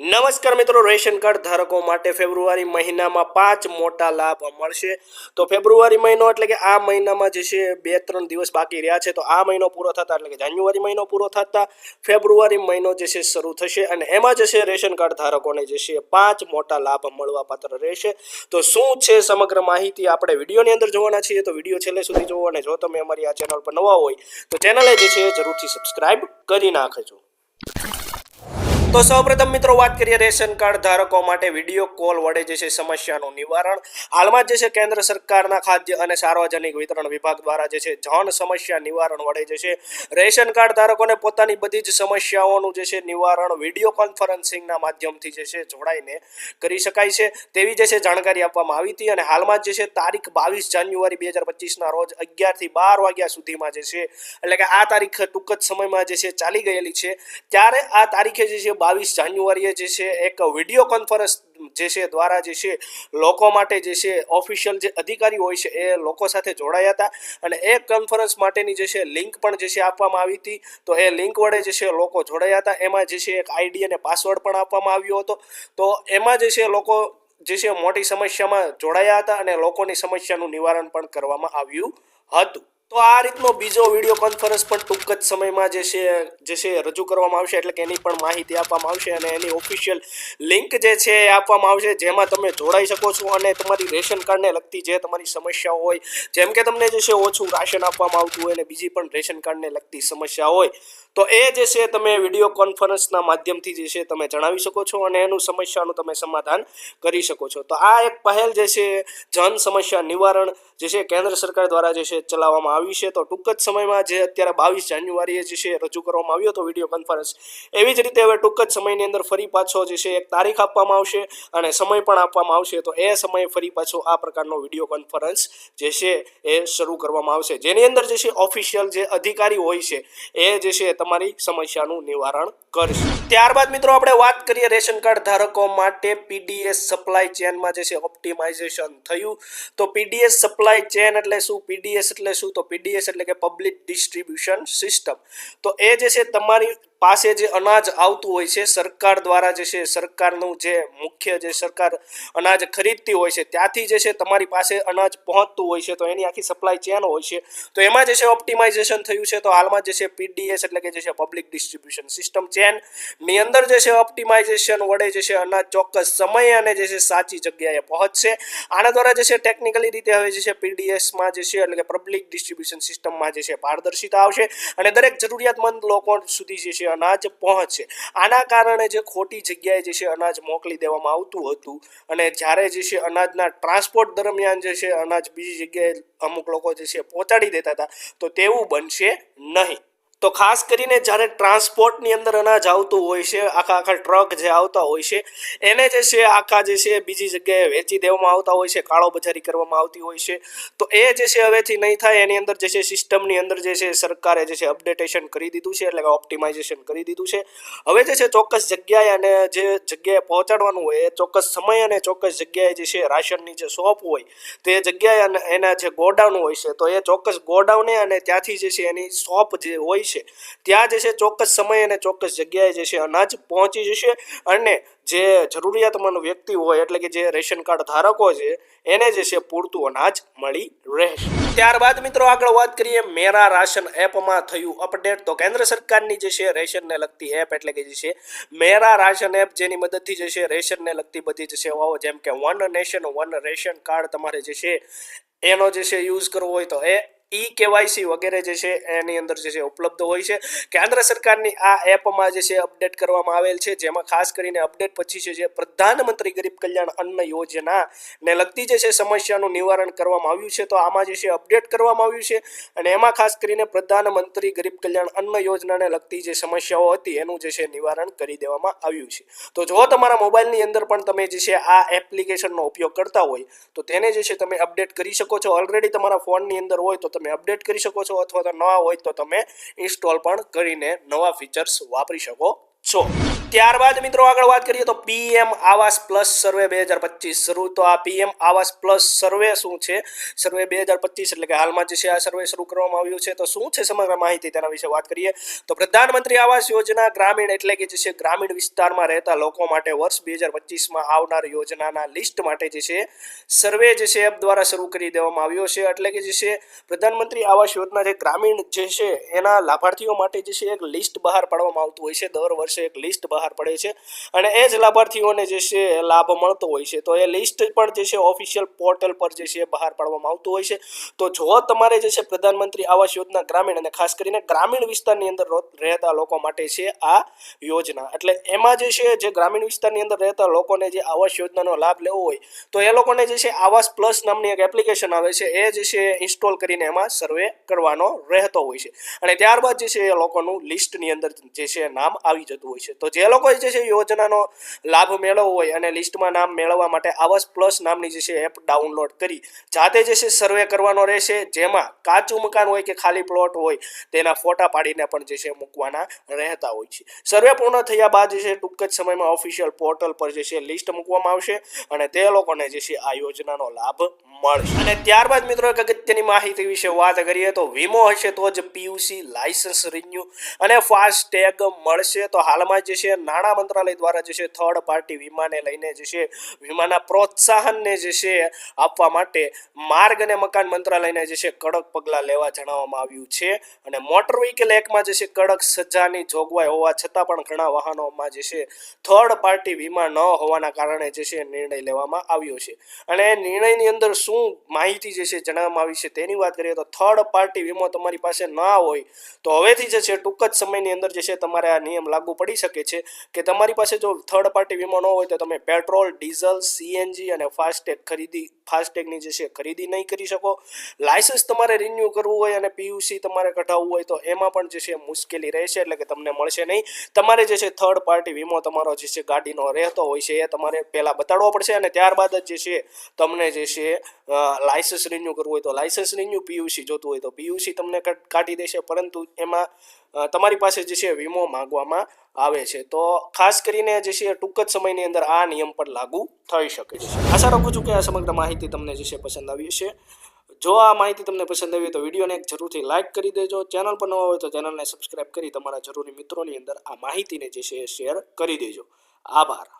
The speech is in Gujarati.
નમસ્કાર મિત્રો, રેશન કાર્ડ ધારકો માટે ફેબ્રુઆરી મહિનામાં પાંચ મોટા લાભ મળશે. તો ફેબ્રુઆરી મહિનો એટલે કે આ મહિનામાં જે છે બે ત્રણ દિવસ બાકી રહ્યા છે, તો આ મહિનો પૂરો થતા એટલે કે જાન્યુઆરી મહિનો પૂરો થતા ફેબ્રુઆરી મહિનો જે છે શરૂ થશે અને એમાં જે છે રેશન કાર્ડ ધારકોને જે છે પાંચ મોટા લાભ મળવા પાત્ર રહેશે. તો શું છે સમગ્ર માહિતી આપણે વિડીયોની અંદર જોવાના છીએ. તો વીડિયો છેલ્લે સુધી જોવો અને જો તમે અમારી આ ચેનલ પર નવા હોય, તો ચેનલે જે છે જરૂરથી સબસ્ક્રાઈબ કરી નાખજો. તો સૌપ્રથમ મિત્રો વાત કરીએ રેશન કાર્ડ ધારકો માટે વીડિયો કોલ વડે જે છે સમસ્યાનું નિવારણ હાલમાં જે છે કેન્દ્ર સરકારના ખાદ્ય અને સાર્વજનિક વિતરણ વિભાગ દ્વારા જે છે જન સમસ્યા નિવારણ વડે જે છે રેશન કાર્ડ ધારકોને પોતાની બધી જ સમસ્યાઓનું જે છે નિવારણ વીડિયો કોન્ફરન્સિંગના માધ્યમથી જે છે જોડાઈને કરી શકાય છે તેવી જે છે જાણકારી આપવામાં આવી હતી અને હાલમાં જે છે તારીખ બાવીસ જાન્યુઆરી બે હજાર પચીસના રોજ અગિયારથી બાર વાગ્યા સુધીમાં જે છે એટલે કે આ તારીખ ટૂંક જ સમયમાં જે છે ચાલી ગયેલી છે ત્યારે આ તારીખે જે છે બાવીસ જાન્યુઆરીએ જે છે એક વીડિયો કોન્ફરન્સ જે છે દ્વારા જે છે લોકો માટે જે છે ઓફિશિયલ જે અધિકારી હોય છે એ લોકો સાથે જોડાયા હતા અને એ કોન્ફરન્સ માટેની જે છે લિંક પણ જે છે આપવામાં આવી હતી તો એ લિંક વડે જે છે લોકો જોડાયા હતા એમાં જે છે એક આઈડી અને પાસવર્ડ પણ આપવામાં આવ્યો હતો તો એમાં જે છે લોકો જે છે મોટી સમસ્યામાં જોડાયા હતા અને લોકોની સમસ્યાનું નિવારણ પણ કરવામાં આવ્યું હતું તો આ રીતનો બીજો વીડિયો કોન્ફરન્સ પણ ટૂંક જ સમયમાં જે છે જે છે, રજૂ કરવામાં આવશે. એટલે કે એની પણ માહિતી આપવામાં આવશે અને એની ઓફિશિયલ લિંક જે છે એ આપવામાં આવશે. જેમાં તમે જોડાઈ શકો છો અને તમારી રેશન કાર્ડને લગતી જે તમારી સમસ્યાઓ હોય, જેમ કે તમને જે છે ઓછું રાશન આપવામાં આવતું હોય અને બીજી પણ રેશન કાર્ડને લગતી સમસ્યા હોય, તો એ જે છે તમે વીડિયો કોન્ફરન્સના માધ્યમથી જે છે તમે જણાવી શકો છો અને એનું સમસ્યાનું તમે સમાધાન કરી શકો છો. તો આ એક પહેલ જે છે, જન સમસ્યા નિવારણ જે છે, કેન્દ્ર સરકાર દ્વારા જે છે ચલાવવામાં આવી છે. તો ટૂંક જ સમયમાં જે અત્યારે બાવીસ જાન્યુઆરીએ જે છે રજૂ કરવામાં આવ્યો હતો વીડિયો કોન્ફરન્સ. એવી જ રીતે હવે ટૂંક જ સમયની અંદર ફરી પાછો જે છે એક તારીખ આપવામાં આવશે અને સમય પણ આપવામાં આવશે. તો એ સમયે ફરી પાછો આ પ્રકારનો વીડિયો કોન્ફરન્સ જે છે એ શરૂ કરવામાં આવશે. જેની અંદર જે છે ઓફિશિયલ જે અધિકારી હોય છે એ જે છે તમારી સમસ્યાનું નિવારણ કરશે. ત્યારબાદ મિત્રો આપણે વાત કરીએ રેશન કાર્ડ ધારકો માટે પીડીએસ સપ્લાય ચેનમાં જે છે ઓપ્ટિમાઇઝેશન થયું. તો પીડીએસ સપ્લાય ચેન એટલે શું? પીડીએસ એટલે શું? તો પીડીએસ એટલે કે પબ્લિક ડિસ્ટ્રીબ્યુશન સિસ્ટમ તો એ જે છે તમારી પાસે જે અનાજ આવતું હોય છે સરકાર દ્વારા જે છે સરકારનું જે મુખ્ય જે સરકાર અનાજ ખરીદતી હોય છે ત્યાંથી જે છે તમારી પાસે અનાજ પહોંચતું હોય છે તો એની આખી સપ્લાય ચેન હોય છે તો એમાં જે છે ઓપ્ટિમાઇઝેશન થયું છે તો હાલમાં જે છે પીડીએસ એટલે કે જે છે પબ્લિક ડિસ્ટ્રીબ્યુશન સિસ્ટમ ચેનની અંદર જે છે ઓપ્ટિમાઇઝેશન વડે જે છે અનાજ ચોક્કસ સમય અને જે છે સાચી જગ્યાએ પહોંચશે આના દ્વારા જે છે ટેકનિકલી રીતે હવે જે છે પીડીએસમાં જે છે એટલે કે પબ્લિક ડિસ્ટ્રીબ્યુશન સિસ્ટમમાં જે છે પારદર્શિતા આવશે અને દરેક જરૂરિયાતમંદ લોકો સુધી જે છે અનાજ પહોંચશે આના કારણે જે ખોટી જગ્યાએ જે છે અનાજ મોકલી દેવામાં આવતું હતું અને જ્યારે જે છે અનાજના ટ્રાન્સપોર્ટ દરમિયાન જે છે અનાજ બીજી જગ્યાએ અમુક લોકો જે છે પહોંચાડી દેતા હતા, તો તેવું બનશે નહીં. તો ખાસ કરીને જ્યારે ટ્રાન્સપોર્ટની અંદર અનાજ આવતું હોય છે, આખા આખા ટ્રક જે આવતા હોય છે, એને જે છે, આખા જે છે, બીજી જગ્યાએ વેચી દેવામાં આવતા હોય છે, કાળો બજારી કરવામાં આવતી હોય છે, તો એ જે છે હવેથી નહીં થાય. એની અંદર જે છે, સિસ્ટમની અંદર જે છે, સરકારે જે છે, અપડેટેશન કરી દીધું છે, એટલે કે ઓપ્ટિમાઇઝેશન કરી દીધું છે. હવે જે છે, ચોક્કસ જગ્યાએ અને જે જગ્યાએ પહોંચાડવાનું હોય, એ ચોક્કસ સમય અને ચોક્કસ જગ્યાએ જે છે, રાશનની જે શોપ હોય, તે જગ્યાએ અને એના જે ગોડાઉન હોય છે, તો એ ચોક્કસ ગોડાઉને અને ત્યાંથી જે છે, એની શોપ જે હોય છે. ત્યાં જે છે ચોક્કસ સમય અને ચોક્કસ જગ્યાએ જે છે અનાજ પહોંચી જશે અને જે જરૂરિયાતમંદ વ્યક્તિ હોય એટલે કે જે રેશન કાર્ડ ધારકો છે, એને જે છે પૂરતું અનાજ મળી રહેશે. ત્યારબાદ મિત્રો આગળ વાત કરીએ મેરા રાશન એપમાં થયું અપડેટ. તો કેન્દ્ર સરકારની જે છે રેશનને લગતી એપ એટલે કે જે છે મેરા રાશન એપ, જેની મદદથી જે છે રેશનને લગતી બધી જ સેવાઓ જેમ કે one nation, one ration card તમારે જે છે એનો જે છે યુઝ કરવો હોય તો એ ઈ કેવાયસી વગેરે જે છે એની અંદર જે છે ઉપલબ્ધ હોય છે. કેન્દ્ર સરકારની આ એપમાં જે છે અપડેટ કરવામાં આવેલ છે, જેમાં ખાસ કરીને અપડેટ પછી છે જે પ્રધાનમંત્રી ગરીબ કલ્યાણ અન્ન યોજના ને લગતી જે છે સમસ્યાનું નિવારણ કરવામાં આવ્યું છે, તો આમાં જે છે અપડેટ કરવામાં આવ્યું છે. અને એમાં ખાસ કરીને પ્રધાનમંત્રી ગરીબ કલ્યાણ અન્ન યોજનાને લગતી જે સમસ્યાઓ હતી, એનું જે છે નિવારણ કરી દેવામાં આવ્યું છે. તો જો તમારા મોબાઈલની અંદર પણ તમે જે છે આ એપ્લિકેશનનો ઉપયોગ કરતા હોય, તો તેને જે છે તમે અપડેટ કરી શકો છો. ઓલરેડી તમારા ફોનની અંદર હોય તો તમે અપડેટ કરી શકો છો અથવા તો નવા હોય તો તમે ઇન્સ્ટોલ પણ કરીને નવા ફીચર્સ વાપરી શકો છો. ત્યારબાદ મિત્રો આગળ વાત કરીએ તો પીએમ આવાસ પ્લસ સર્વે બે હજાર પચીસ. શરૂ તો આ પીએમ આવાસ પ્લસ સર્વે શું છે? સર્વે બે હજાર પચીસ એટલે કે હાલમાં જે છે આ સર્વે શરૂ કરવામાં આવ્યું છે. તો શું છે સમગ્ર માહિતી તેના વિશે વાત કરીએ. તો પ્રધાનમંત્રી આવાસ યોજના ગ્રામીણ એટલે કે જે છે ગ્રામીણ વિસ્તારમાં રહેતા લોકો માટે વર્ષ બે હજાર પચીસમાં આવનાર યોજનાના લિસ્ટ માટે જે છે સર્વે જે છે એપ દ્વારા શરૂ કરી દેવામાં આવ્યો છે. એટલે કે જે છે પ્રધાનમંત્રી આવાસ યોજના જે ગ્રામીણ જે છે એના લાભાર્થીઓ માટે જે છે એક લિસ્ટ બહાર પાડવામાં આવતું હોય છે. દર વર્ષે એક લિસ્ટ બહાર પડે છે. અને એ જ લાભાર્થીઓને જે છે લાભ મળતો હોય છે. તો એ લિસ્ટ પણ જે છે ઓફિશિયલ પોર્ટલ પર જે છે બહાર પાડવામાં આવતું હોય છે. તો જો તમારે જે છે પ્રધાનમંત્રી આવાસ યોજના ગ્રામીણ અને ખાસ કરીને ગ્રામીણ વિસ્તારની અંદર રહેતા લોકો માટે છે આ યોજના. એટલે એમાં જે છે જે ગ્રામીણ વિસ્તારની અંદર રહેતા લોકોને જે આવાસ યોજનાનો લાભ લેવો હોય, તો એ લોકોને જે છે આવાસ પ્લસ નામની એક એપ્લિકેશન આવે છે. એ જે છે ઇન્સ્ટોલ કરીને એમાં સર્વે કરવાનો રહેતો હોય છે. અને ત્યારબાદ જે છે એ લોકોનું લિસ્ટની અંદર જે છે નામ આવી જતું હોય છે. તો જે લોકોએ જે છે યોજનાનો લાભ મેળવવો હોય અને લિસ્ટમાં નામ મેળવવા માટે આવાસ પ્લસ નામની જે છે એપ ડાઉનલોડ કરી, જાતે જે છે સર્વે કરવાનો રહેશે, જેમાં કાચું મકાન હોય કે ખાલી પ્લોટ હોય, તેના ફોટા પાડીને પણ જે છે મૂકવાના રહેતા હોય છે. સર્વે પૂર્ણ થયા બાદ જે છે ટૂંક જ સમયમાં ઓફિશિયલ પોર્ટલ પર જે છે લિસ્ટ મૂકવામાં આવશે અને તે લોકોને જે છે આ યોજનાનો લાભ મળશે. અને ત્યારબાદ મિત્રો એક અગત્યની માહિતી વિશે વાત કરીએ તો વીમો હશે તો જ પીયુસી લાયસન્સ રિન્યુ અને ફાસ્ટેગ મળશે. તો હાલમાં જે છે નાણાં મંત્રાલય દ્વારા જે છે થર્ડ પાર્ટી વીમાને લઈને જે છે વીમાના પ્રોત્સાહનને જે છે આપવા માટે માર્ગ અને મકાન મંત્રાલયને જે છે કડક પગલાં લેવા જણાવવામાં આવ્યું છે અને મોટર વ્હીકલ એક્ટમાં જે છે કડક સજાની જોગવાઈ હોવા છતાં પણ ઘણા વાહનોમાં જે છે થર્ડ પાર્ટી વીમા ન હોવાના કારણે જે છે નિર્ણય લેવામાં આવ્યો છે અને નિર્ણયની અંદર શું માહિતી જે છે જણાવવામાં આવી છે તેની વાત કરીએ તો થર્ડ પાર્ટી વીમો તમારી પાસે ના હોય તો હવેથી જે છે ટૂંક જ સમયની અંદર જે છે તમારે આ નિયમ લાગુ પડી શકે છે કે તમારી પાસે જો થર્ડ પાર્ટી વીમો ન હોય તો તમે પેટ્રોલ, ડીઝલ સીએનજી અને ફાસ્ટેગ ખરીદી ફાસ્ટેગની જે છે ખરીદી નહીં કરી શકો. લાયસન્સ તમારે રિન્યૂ કરવું હોય અને પીયુસી તમારે કઢાવવું હોય તો એમાં પણ જે છે મુશ્કેલી રહેશે એટલે કે તમને મળશે નહીં. તમારે જે છે થર્ડ પાર્ટી વીમો તમારો જે છે ગાડીનો રહેતો હોય છે એ તમારે પહેલાં બતાડવો પડશે અને ત્યારબાદ જ જે છે તમને જે છે લાયસન્સ રિન્યૂ કરવું હોય તો લાયસન્સ રિન્યૂ પીયુસી જોતું હોય તો પીયુસી તમને કાઢી દેશે. પરંતુ એમાં તમારી પાસે જે છે વીમો માંગવામાં આવે છે. તો ખાસ કરીને જે છે ટૂંક જ સમયની અંદર આ નિયમ પણ લાગુ થઈ શકે છે. આશા રાખું છું કે આ સમગ્ર માહિતી તમને જે છે પસંદ આવી હશે. જો આ માહિતી તમને પસંદ આવી તો વિડીયોને એક જરૂરથી લાઇક કરી દેજો. ચેનલ પર નવા હોય તો ચેનલને સબસ્ક્રાઇબ કરી તમારા જરૂરી મિત્રોની અંદર આ માહિતીને જે છે શેર કરી દેજો. આભાર.